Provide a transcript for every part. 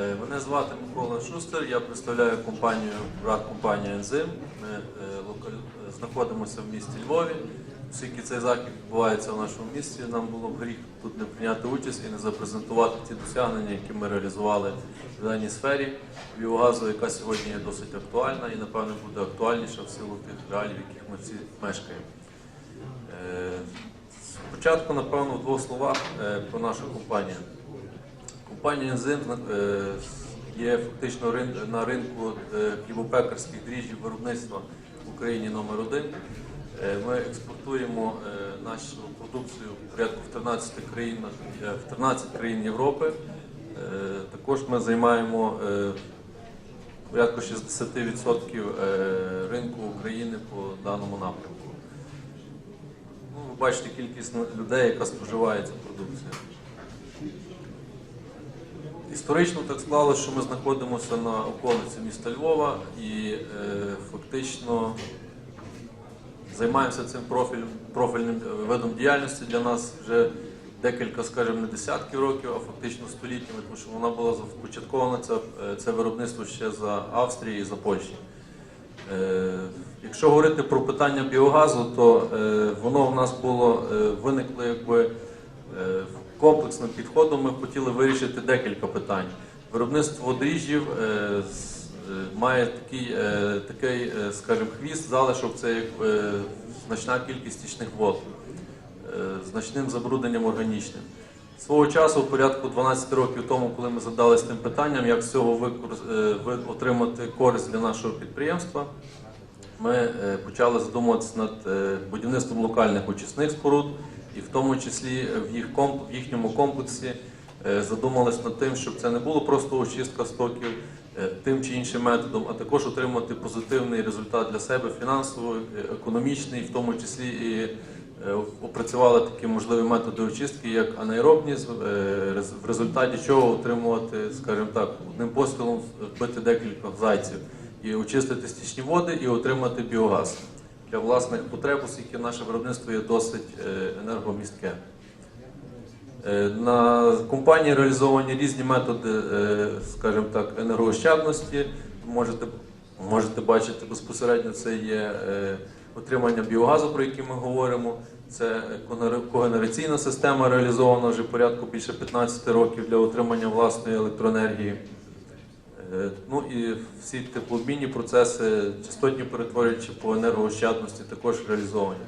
Е, Мене звати Микола Шустер, я представляю компанію, брат компанія Ензим. Ми е, е, знаходимося в місті Львові. Оскільки цей захід відбувається в нашому місті, нам було б гріх тут не прийняти участь і не запрезентувати ті досягнення, які ми реалізували в даній сфері біогазу, яка сьогодні є досить актуальна і, напевно, буде актуальніша в силу тих реалій, в яких ми всі мешкаємо. Спочатку, напевно, в двох словах про нашу компанію. Компанія «Ензим» е, є фактично на ринку е, хлібопекарських дріжджів виробництва в Україні номер один. Е, Ми експортуємо нашу продукцію порядку в 13 країн, в 13 країн Європи. Також ми займаємо порядку 60% е, ринку України по даному напрямку. Ну, ви бачите кількість людей, яка споживає цю продукцію. Історично так склалося, що ми знаходимося на околиці міста Львова і е, фактично займаємося цим профілем, профільним е, видом діяльності для нас вже декілька, скажімо, не десятків років, а фактично століттями, тому що вона була започаткована це, це виробництво ще за Австрії і за Польщі. Е, Якщо говорити про питання біогазу, то е, воно в нас було е, виникло якби е, комплексним підходом. Ми хотіли вирішити декілька питань. Виробництво дріжджів е, е, має такий, е, такий скажімо, хвіст, залишок це як значна кількість стічних вод значним забрудненням органічним. Свого часу, порядку 12 років тому, коли ми задалися тим питанням, як з цього отримати користь для нашого підприємства, ми почали задумуватися над будівництвом локальних очисних споруд, і в тому числі в, їх комп- в їхньому комплексі е, задумалися над тим, щоб це не було просто очистка стоків е, тим чи іншим методом, а також отримати позитивний результат для себе фінансовий, е, економічний, в тому числі і опрацювали такі можливі методи очистки, як анаеробні, в результаті чого отримувати, скажімо так, одним пострілом вбити декілька зайців і очистити стічні води і отримати біогаз для власних потреб, оскільки наше виробництво є досить е, енергомістке. Е, На компанії реалізовані різні методи, е, скажімо так, енергоощадності. Можете, можете бачити безпосередньо, це є отримання біогазу, про який ми говоримо. Це когенераційна система реалізована вже порядку більше 15 років для отримання власної електроенергії. Е, Ну і всі теплообмінні процеси, частотні перетворюючі по енергоощадності також реалізовані.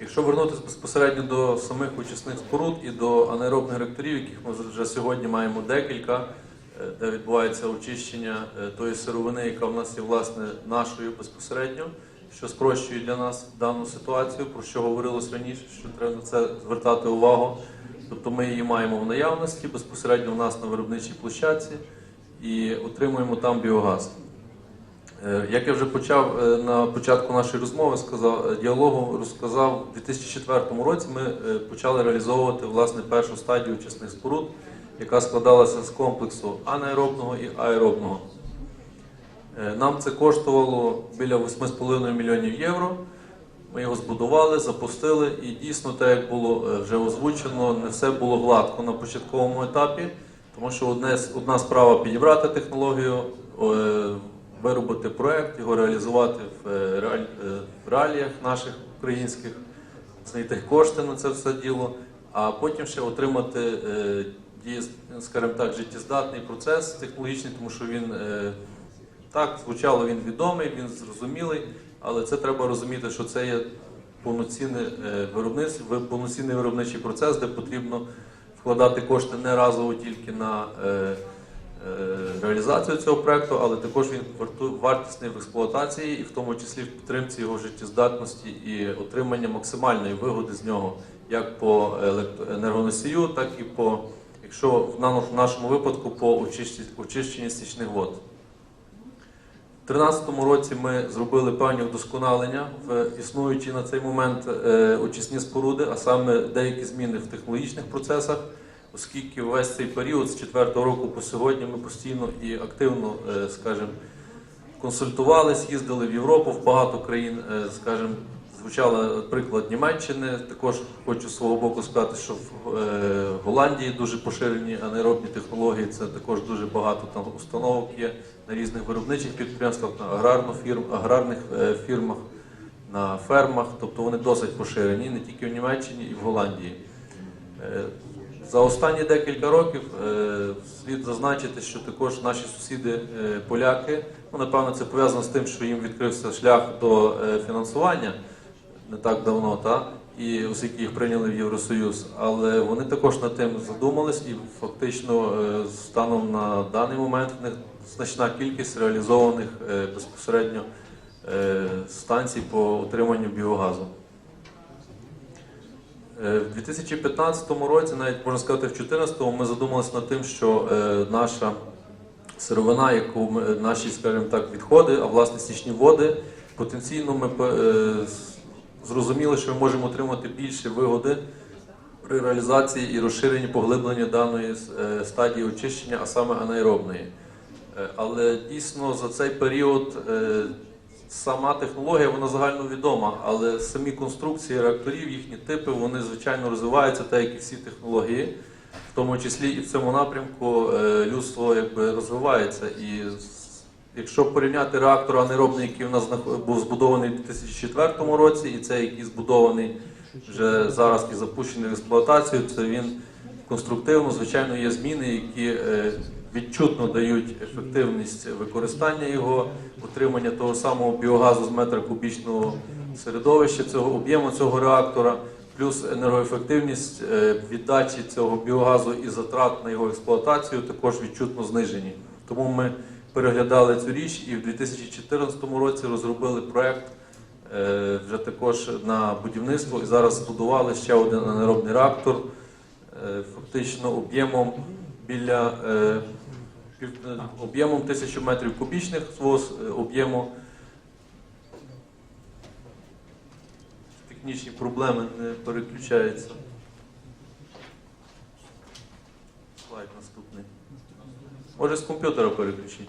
Якщо вернутися безпосередньо до самих очисних споруд і до анаеробних реакторів, яких ми вже сьогодні маємо декілька, е, де відбувається очищення е, тої сировини, яка в нас є власне нашою безпосередньо, що спрощує для нас дану ситуацію, про що говорилось раніше, що треба на це звертати увагу. Тобто ми її маємо в наявності безпосередньо в нас на виробничій площадці і отримуємо там біогаз. Е, Як я вже почав е, на початку нашої розмови, сказав е, діалогу, розказав, у 2004 році ми почали реалізовувати власне першу стадію очисних споруд, яка складалася з комплексу анаеробного і аеробного. Нам це коштувало біля 8,5 мільйонів євро. Ми його збудували, запустили, і дійсно, так як було е, вже озвучено, не все було гладко на початковому етапі, тому що одне, одна справа підібрати технологію, е, виробити проект, його реалізувати в, е, в реаліях наших українських, знайти кошти на це все діло, а потім ще отримати скажімо так, життєздатний процес технологічний, тому що він так, звучало він відомий, він зрозумілий, але це треба розуміти, що це є повноцінне е, виробництво, повноцінний виробничий процес, де потрібно вкладати кошти не разово тільки на е, е, реалізацію цього проекту, але також він вартісний в експлуатації і в тому числі в підтримці його життєздатності і отримання максимальної вигоди з нього, як по енергоносію, так і по, якщо в нашому випадку, по очищенні стічних вод. У 2013 році ми зробили певні вдосконалення в існуючі на цей момент е, очисні споруди, а саме деякі зміни в технологічних процесах, оскільки весь цей період з 4 року по сьогодні ми постійно і активно, е, скажімо, консультувалися, їздили в Європу, в багато країн, е, скажімо, звучала приклад Німеччини. Також хочу з свого боку сказати, що в е, Голландії дуже поширені анаеробні технології. Це також дуже багато там установок є на різних виробничих підприємствах, на аграрно фірм, аграрних е, фірмах, на фермах. Тобто вони досить поширені не тільки в Німеччині і в Голландії. Е, За останні декілька років слід зазначити, що також наші сусіди е, поляки, ну напевно, це пов'язано з тим, що їм відкрився шлях до фінансування не так давно, та і оскільки їх прийняли в Євросоюз, але вони також над тим задумались, і фактично е, станом на даний момент в них значна кількість реалізованих е, безпосередньо е, станцій по отриманню біогазу. В 2015 році, навіть можна сказати, в 2014 ми задумалися над тим, що наша сировина, яку ми, наші, скажімо так, відходи, а власне стічні води, потенційно ми з- зрозуміли, що ми можемо отримати більше вигоди при реалізації і розширенні поглиблення даної е, стадії очищення, а саме анаеробної. Е, Але дійсно за цей період е, сама технологія вона загальновідома, але самі конструкції реакторів, їхні типи, вони звичайно розвиваються, так як і всі технології, в тому числі і в цьому напрямку людство якби розвивається. І якщо порівняти реактор анаеробний, який у нас був збудований у 2004 році, і цей, який збудований вже зараз і запущений в експлуатацію, це він конструктивно, звичайно, є зміни, які е, відчутно дають ефективність використання його, отримання того самого біогазу з метра кубічного середовища, цього об'єму цього реактора, плюс енергоефективність е, віддачі цього біогазу і затрат на його експлуатацію також відчутно знижені. Тому ми переглядали цю річ і в 2014 році розробили проект е, вже також на будівництво і зараз збудували ще один анаеробний реактор е, фактично об'ємом біля е, об'ємом 1000 метрів кубічних свого об'єму. Технічні проблеми не переключаються. Слайд наступний. Може з комп'ютера переключіть.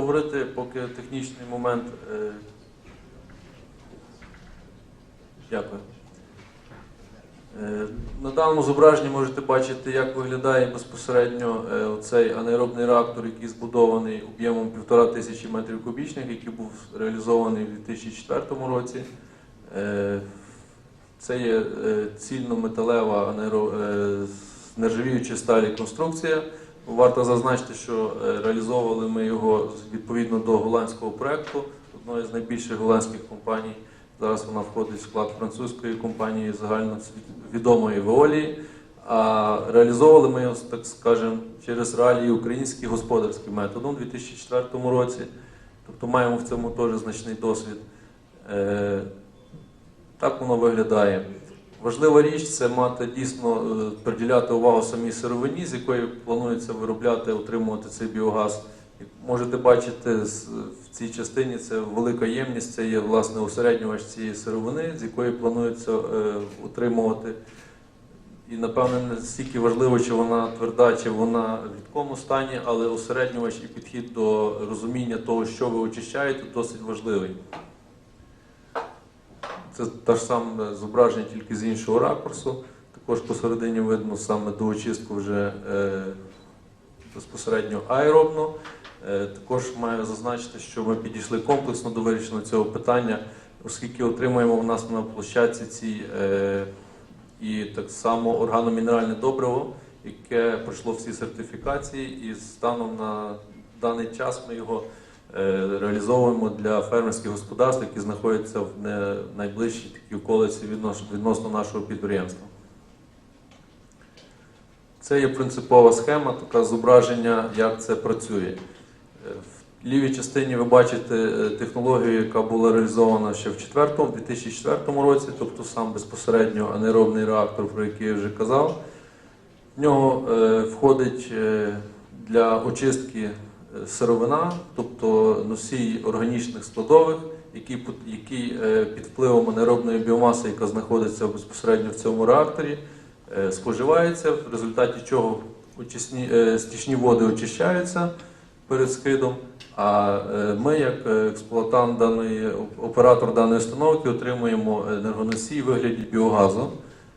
говорити, поки технічний момент. е, Дякую. Е, На даному зображенні можете бачити, як виглядає безпосередньо е, цей анаеробний реактор, який збудований об'ємом 1500 метрів кубічних, який був реалізований у 2004 році. Це є е, з нержавіючої сталі конструкція. Варто зазначити, що е, реалізовували ми його відповідно до голландського проекту, одної з найбільших голландських компаній. Зараз вона входить в склад французької компанії загальновідомої Veolia. А реалізовували ми його, так скажемо, через реалії український господарським методом у 2004 році. Тобто маємо в цьому теж значний досвід. Е, Так воно виглядає. Важлива річ це мати дійсно е, приділяти увагу самій сировині, з якої планується виробляти, отримувати цей біогаз. Можете бачити, в цій частині це велика ємність, це є власне усереднювач цієї сировини, з якої планується е, отримувати. І напевне не стільки важливо, чи вона тверда, чи вона в рідкому стані, але усереднювач і підхід до розуміння того, що ви очищаєте, досить важливий. Це те ж саме зображення, тільки з іншого ракурсу. Також посередині видно саме до очистку вже е, безпосередньо аеробно. Е, також маю зазначити, що ми підійшли комплексно до вирішення цього питання, оскільки отримуємо в нас на площадці ці е, і так само органомінеральне добриво, яке пройшло всі сертифікації, і станом на даний час ми його реалізовуємо для фермерських господарств, які знаходяться в найближчій такій околиці відносно, нашого підприємства. Це є принципова схема, таке зображення, як це працює. Е, В лівій частині ви бачите е, технологію, яка була реалізована ще в 4-му, 2004 році, тобто сам безпосередньо анеробний реактор, про який я вже казав. В нього е, входить е, для очистки е, сировина, тобто носій органічних складових, пот- який е, під впливом анеробної біомаси, яка знаходиться безпосередньо в цьому реакторі, е, споживається, в результаті чого очисні, е, стічні води очищаються перед скидом. А ми, як експлуатант даної оператор даної установки, отримуємо енергоносій у вигляді біогазу,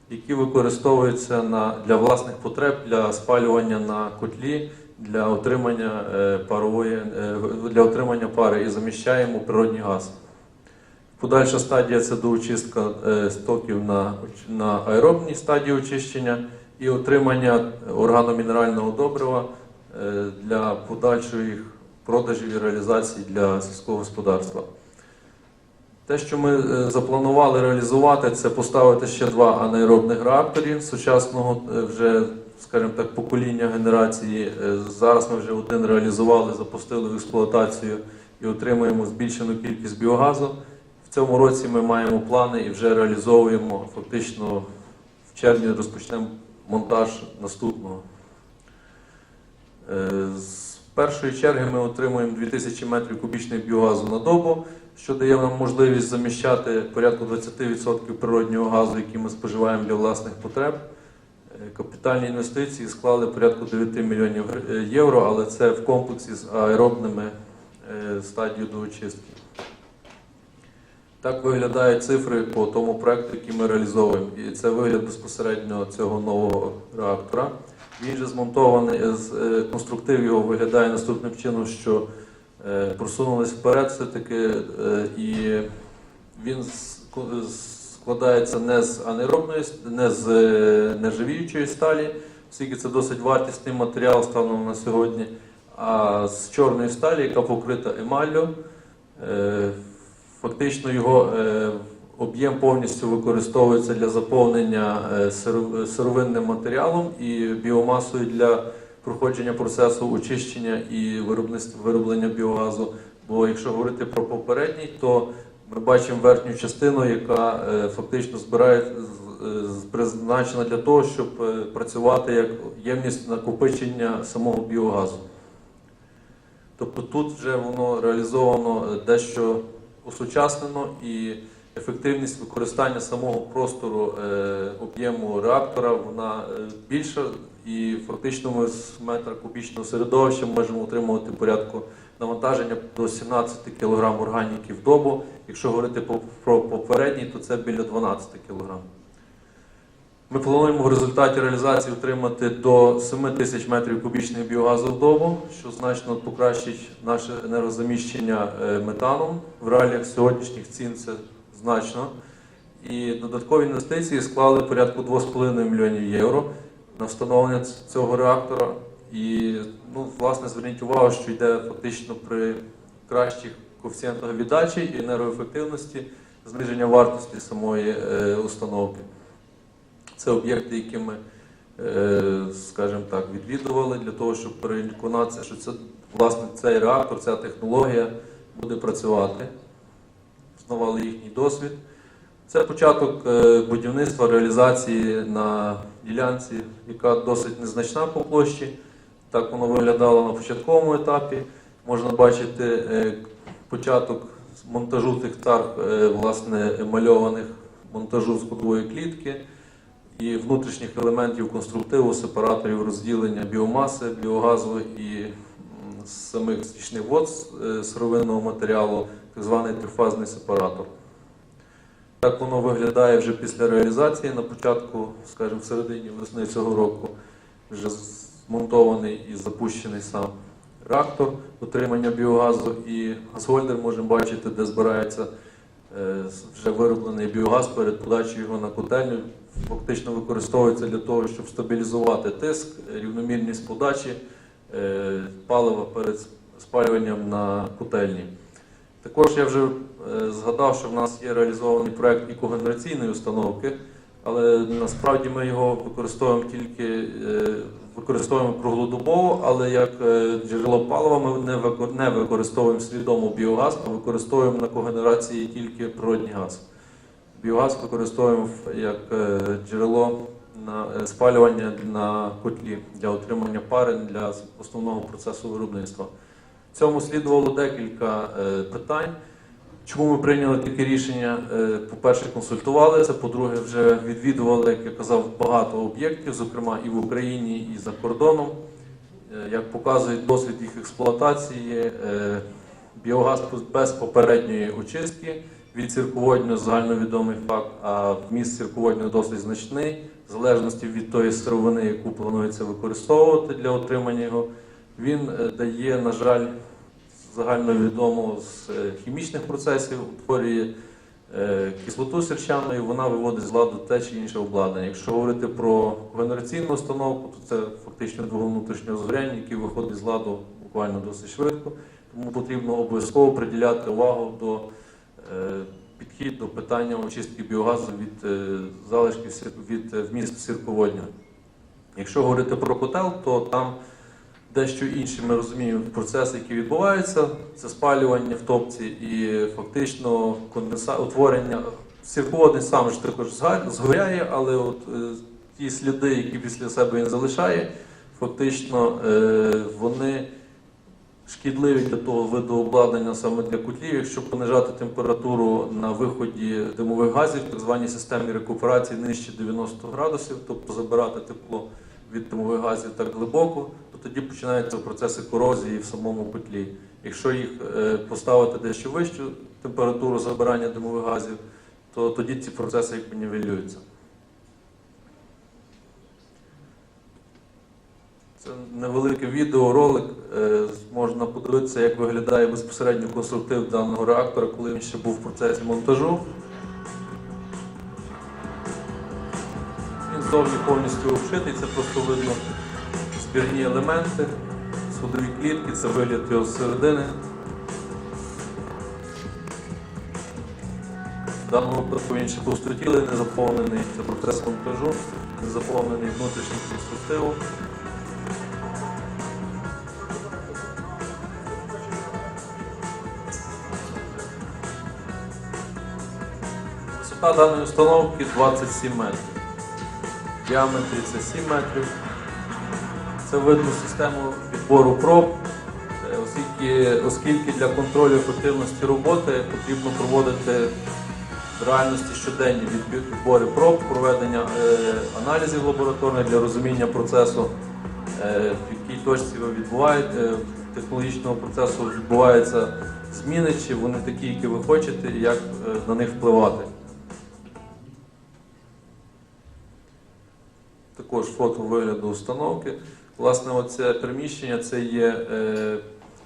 який використовується на, для власних потреб, для спалювання на котлі, для отримання е, парової е, для отримання пари і заміщаємо природний газ. Подальша стадія це доочистка е, стоків на, на аеробній стадії очищення і отримання органомінерального добрива для подальшої продажів і реалізації для сільського господарства. Те, що ми запланували реалізувати, це поставити ще два анаеробних реактори сучасного вже, скажімо так, покоління генерації. Е, Зараз ми вже один реалізували, запустили в експлуатацію і отримуємо збільшену кількість біогазу. В цьому році ми маємо плани і вже реалізовуємо фактично в червні розпочнемо монтаж наступного. Е, З першої черги ми отримуємо 2000 метрів кубічних біогазу на добу, що дає нам можливість заміщати порядку 20% природнього газу, який ми споживаємо для власних потреб. Е, Капітальні інвестиції склали порядку 9 мільйонів е, євро, але це в комплексі з аеробними е, стадією до очистки. Так виглядають цифри по тому проекту, який ми реалізовуємо. І це вигляд безпосередньо цього нового реактора. Він же змонтований, з- конструктив його виглядає наступним чином, що просунулись вперед все-таки, і він ск- складається не з анеробної, с- не з е, нержавіючої сталі, оскільки це досить вартісний матеріал станом на сьогодні, а з чорної сталі, яка покрита емаллю. Е, Фактично його е, об'єм повністю використовується для заповнення сировинним матеріалом і біомасою для проходження процесу очищення і вироблення біогазу. Бо якщо говорити про попередній, то ми бачимо верхню частину, яка е, фактично збирає е, призначена для того, щоб е, працювати як ємність накопичення самого біогазу. Тобто тут вже воно реалізовано дещо осучаснено і ефективність використання самого простору об'єму реактора вона більша, і фактично ми з метра кубічного середовища можемо отримувати порядку навантаження до 17 кг органіки в добу. Якщо говорити про попередній, то це біля 12 кг. Ми плануємо в результаті реалізації отримати до 7 тисяч метрів кубічних біогазу в добу, що значно покращить наше енергозаміщення е, метаном. В реаліях сьогоднішніх цін це значно. І додаткові інвестиції склали порядку 2,5 мільйонів євро на встановлення цього реактора. І ну, власне зверніть увагу, що йде фактично при кращих коефіцієнтах віддачі і енергоефективності зниження вартості самої е, установки. Це об'єкти, які ми, е, скажімо так, відвідували для того, щоб переконатися, що це власне цей реактор, ця технологія буде працювати. Знавали їхній досвід. Це початок е, будівництва реалізації на ділянці, яка досить незначна по площі. Так воно виглядало на початковому етапі. Можна бачити е, початок монтажу тих цар, е, власне, емальованих монтажу сходової клітки і внутрішніх елементів конструктиву, сепараторів розділення біомаси, біогазу і самих стічних вод з, сировинного матеріалу, так званий трифазний сепаратор. Так воно виглядає вже після реалізації на початку, скажімо, в середині весни цього року, вже змонтований і запущений сам реактор отримання біогазу і газгольдер можемо бачити, де збирається е, вже вироблений біогаз перед подачею його на котельню. Фактично використовується для того, щоб стабілізувати тиск, рівномірність подачі е, палива перед спалюванням на котельні. Також я вже е, згадав, що в нас є реалізований проект екогенераційної установки, але насправді ми його використовуємо тільки е, використовуємо круглодобово, але як е, джерело палива ми не використовуємо свідомо біогаз, а використовуємо на когенерації тільки природний газ. Біогаз використовуємо як джерело на спалювання на котлі для отримання пари для основного процесу виробництва. Цьому слідувало декілька е, питань. Чому ми прийняли таке рішення? Е, По-перше, консультувалися, по-друге, вже відвідували, як я казав, багато об'єктів, зокрема і в Україні, і за кордоном. Е, Як показує досвід їх експлуатації, біогаз без попередньої очистки від цирководню загальновідомий факт, а вміст цирководню досить значний, в залежності від тої сировини, яку планується використовувати для отримання його. Він е, дає, на жаль, загальновідомо з е, хімічних процесів, утворює е, кислоту сірчану і вона виводить з ладу те чи інше обладнання. Якщо говорити про генераційну установку, то це фактично двигун внутрішнього згоряння, який виходить з ладу буквально досить швидко. Тому потрібно обов'язково приділяти увагу до підхід до питання очистки біогазу від залишків від вмісту сірководню. Якщо говорити про котел, то там дещо інші ми розуміємо процеси, які відбуваються. Це спалювання в топці і фактично конденса... утворення. Сірководний сам ж також згоряє, але от е, ті сліди, які після себе він залишає, фактично е, вони шкідливі для того виду обладнання саме для котлів, якщо понижати температуру на виході димових газів, так званій системі рекуперації нижче 90 градусів, тобто забирати тепло від димових газів так глибоко, то тоді починаються процеси корозії в самому котлі. Якщо їх е, поставити дещо вищу температуру забирання димових газів, то тоді ці процеси якби нівелюються. Це невеликий відеоролик. е, Можна подивитися, як виглядає безпосередньо конструктив даного реактора, коли він ще був в процесі монтажу. Він зовні повністю обшитий, це просто видно збірні елементи, сходові клітки, це вигляд його зсередини. В даному випадку він ще пустотілий, не заповнений, це процес монтажу, не заповнений внутрішнім конструктивом. Висота даної установки 27 метрів. В діаметрі це 7 метрів. Це видно систему відбору проб, Е, оскільки, оскільки для контролю ефективності роботи потрібно проводити в реальності щоденні відбори проб, проведення е, аналізів лабораторних для розуміння процесу, е, в якій точці ви відбуваєте, технологічного процесу відбуваються зміни, чи вони такі, які ви хочете, і як на них впливати. Також фото вигляду установки. Власне, оце приміщення це є, е,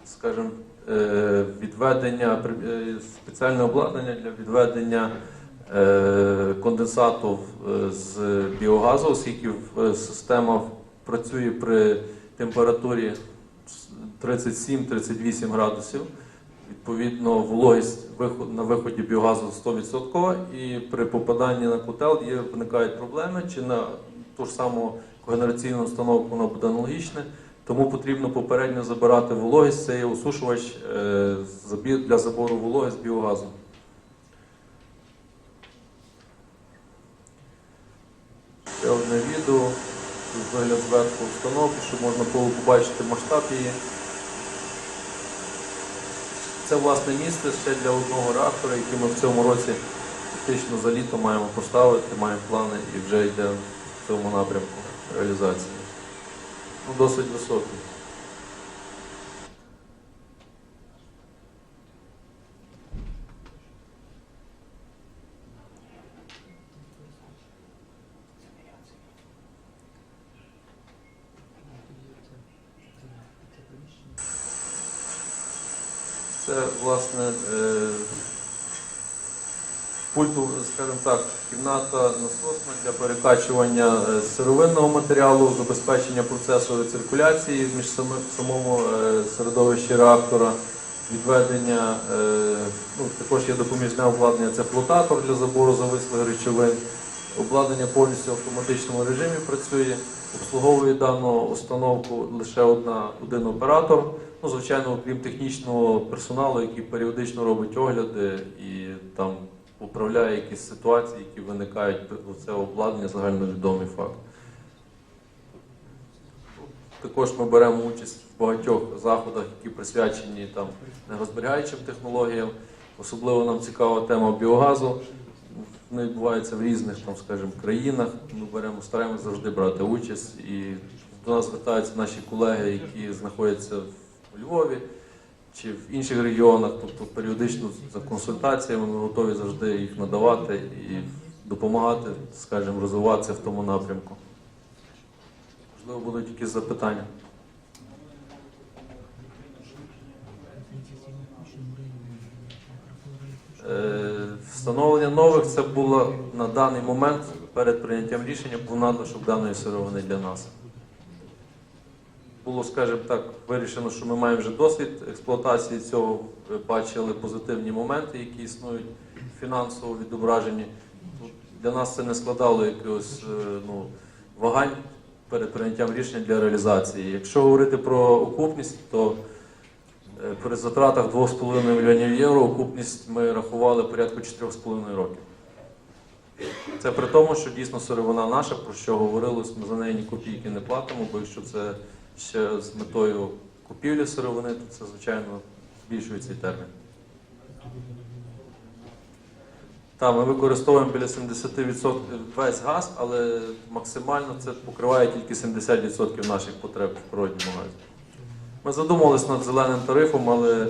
скажімо, е, відведення е, спеціальне обладнання для відведення конденсату з біогазу, оскільки система працює при температурі 37-38 градусів. Відповідно, вологість на виході біогазу 100% і при попаданні на котел є, виникають проблеми, чи на ту ж саму когенераційну установку воно буде аналогічне, тому потрібно попередньо забирати вологість, це є осушувач е, для забору вологи з біогазу. Ще одне відео, вигляд зверху установки, щоб можна було побачити масштаб її. Це власне місце ще для одного реактора, який ми в цьому році фактично за літо маємо поставити, маємо плани і вже йде в цьому напрямку реалізації. Ну, досить високий. Це, власне, е, пульту, скажімо так, кімната насосна для перекачування е, сировинного матеріалу, забезпечення процесу рециркуляції між самому е, середовищі реактора, відведення, е, ну, також є допоміжне обладнання, це флотатор для забору завислих речовин. Обладнання повністю в автоматичному режимі працює. Обслуговує дану установку лише одна, один оператор. Ну, звичайно, окрім технічного персоналу, який періодично робить огляди і там управляє якісь ситуації, які виникають у це обладнання, загальновідомий факт. Також ми беремо участь в багатьох заходах, які присвячені там енергозберігаючим технологіям. Особливо нам цікава тема біогазу. Вони відбуваються в різних, там, скажімо, країнах. Ми беремо, стараємося завжди брати участь. І до нас звертаються наші колеги, які знаходяться в Львові чи в інших регіонах. Тобто періодично за консультаціями ми готові завжди їх надавати і допомагати, скажімо, розвиватися в тому напрямку. Можливо, будуть якісь запитання. Е, Встановлення нових це було на даний момент перед прийняттям рішення був надлишок даної сировини для нас. Було, скажімо так, вирішено, що ми маємо вже досвід експлуатації цього, бачили позитивні моменти, які існують фінансово відображені. Для нас це не складало якогось е, ну, вагань перед прийняттям рішення для реалізації. Якщо говорити про окупність, то Е, При затратах 2,5 мільйонів євро окупність ми рахували порядку 4,5 років. Це при тому, що дійсно сировина наша, про що говорилось, ми за неї ні копійки не платимо, бо якщо це ще з метою купівлі сировини, то це, звичайно, збільшує цей термін. Так, ми використовуємо біля 70% весь газ, але максимально це покриває тільки 70% наших потреб в природньому газі. Ми задумувалися над зеленим тарифом, але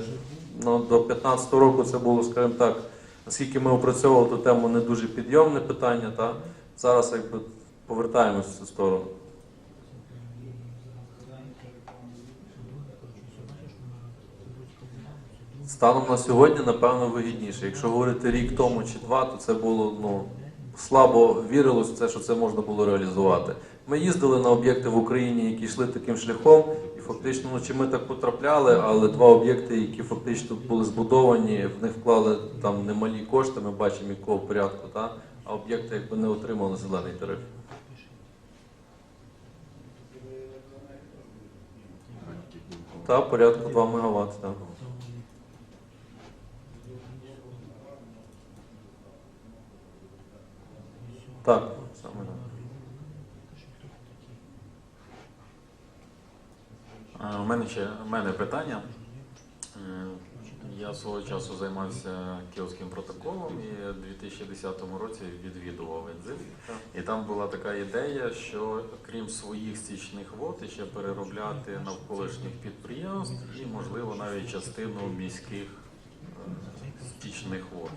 ну, до 2015 року це було, скажімо так, наскільки ми опрацьовували ту тему, не дуже підйомне питання. Та? Зараз якби повертаємось в цю сторону. Станом на сьогодні, напевно, вигідніше. Якщо говорити рік тому чи два, то це було ну, слабо вірилось в це, що це можна було реалізувати. Ми їздили на об'єкти в Україні, які йшли таким шляхом, і фактично, ну чи ми так потрапляли, але два об'єкти, які фактично були збудовані, в них вклали там немалі кошти, ми бачимо якого порядку, та? а об'єкти якби не отримали зелений тариф. Та порядку 2 МВт. Так. Так, саме так. Е, У мене ще у мене питання. Е, Я свого часу займався кіовським протоколом і у 2010 році відвідував ЕДЗИФ. І там була така ідея, що крім своїх стічних вод, ще переробляти навколишніх підприємств і, можливо, навіть частину міських е, стічних вод.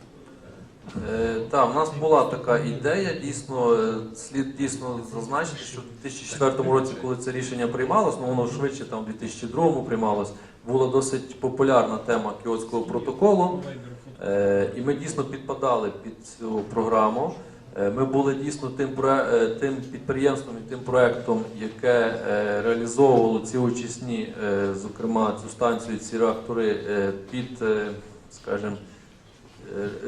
Е, так, в нас була така ідея. Дійсно, е, слід дійсно зазначити, що в 2004 році, коли це рішення приймалось, ну воно швидше там в 2002 приймалось, була досить популярна тема Кіотського протоколу. Е, і ми дійсно підпадали під цю програму. Е, Ми були дійсно тим, тим підприємством і тим проектом, яке реалізовувало ці очисні, зокрема цю станцію, ці реактори під, е, скажімо,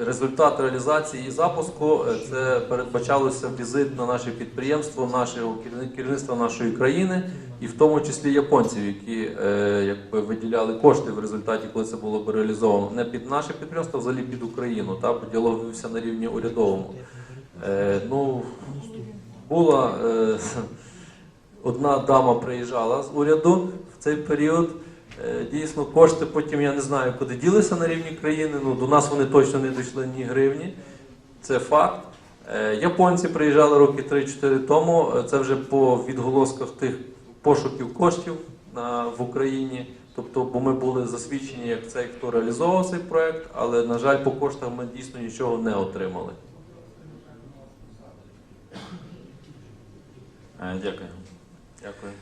Результат реалізації і запуску е, це передбачалося візит на наше підприємство, нашого керівництва нашої країни, і в тому числі японців, які е, якби виділяли кошти в результаті, коли це було б реалізовано. Не під наше підприємство, а взагалі під Україну. Та бо на рівні урядовому. Е, ну була е, одна дама приїжджала з уряду в цей період. Е, Дійсно, кошти потім я не знаю, куди ділися на рівні країни. Ну, до нас вони точно не дійшли ні гривні. Це факт. Е, Японці приїжджали роки 3-4 тому. Е, Це вже по відголосках тих пошуків коштів на, в Україні. Тобто, бо ми були засвідчені як цей, хто реалізовував цей проект, але, на жаль, по коштах ми дійсно нічого не отримали. Дякую. Дякую.